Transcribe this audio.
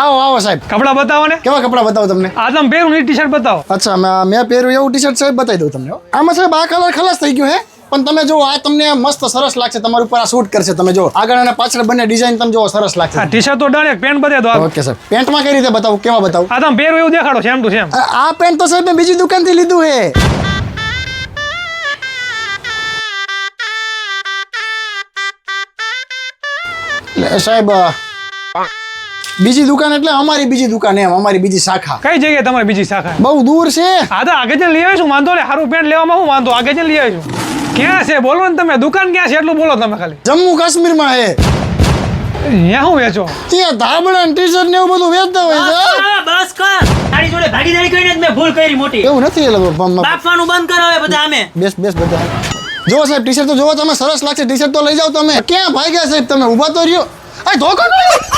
આવો આવો સાહેબ. કપડા બતાવો ને. કેવા કપડા બતાવો તમને? આ તમે પહેરું ની ટી શર્ટ બતાવો. અચ્છા મેં મેં પહેર્યું એવું ટી શર્ટ સાહેબ બતાવી દઉં તમને આમાં સાહેબ આ કલર ખલાસ થઈ ગયો હે. પણ તમે જો આ તમને મસ્ત સરસ લાગશે. તમારું ઉપર આ શૂટ કરશે તમે જો આગળ અને પાછળ બંને ડિઝાઇન તમે જો સરસ લાગશે. ટી શર્ટ તો ડન એક પેન્ટ બતાવી દો ઓકે સાહેબ. પેન્ટમાં કઈ રીતે બતાવું? કેવા બતાવું? આ તમે પહેરું એવું દેખાડો સેમ ટુ સેમ આ પેન્ટ તો સાહેબ મેં બીજી દુકાનથી લીધું હે. સાહેબ બીજી દુકાન એટલે અમારી બીજી દુકાન એમ અમારી બીજી શાખા. કઈ જગ્યાએ તમારી બીજી શાખા? બહુ દૂર છે. હા તો આગળ જઈને લઈ આવીશું વાંધો ને સારું પેન્ટ લેવામાં હું વાંધો? આગળ જઈને લઈ આવીશું ક્યાં છે? બોલો ને તમે. દુકાન ક્યાં છે? એટલું બોલો તમે ખાલી. જમ્મુ કાશ્મીરમાં હે ત્યાં શું વેચો? ત્યાં ધાબળા ટી શર્ટ ને એવું બધું વેચતા હોય છે. બસ કર તારી જોડે ભાગીદારી કરીને જ મેં ભૂલ કરી મોટી. એવું નથી એ મ- બાપવાનું બંધ કર હવે બધા અમે. બેસ બેસ બધા. જો સાહેબ ટી શર્ટ તો જોવો તમે સરસ લાગશે. ટી શર્ટ તો લઈ જાઓ તમે. ક્યાં ભાગ્યા સાહેબ તમે? ઊભા તો રહ્યો. આ ધોકો ન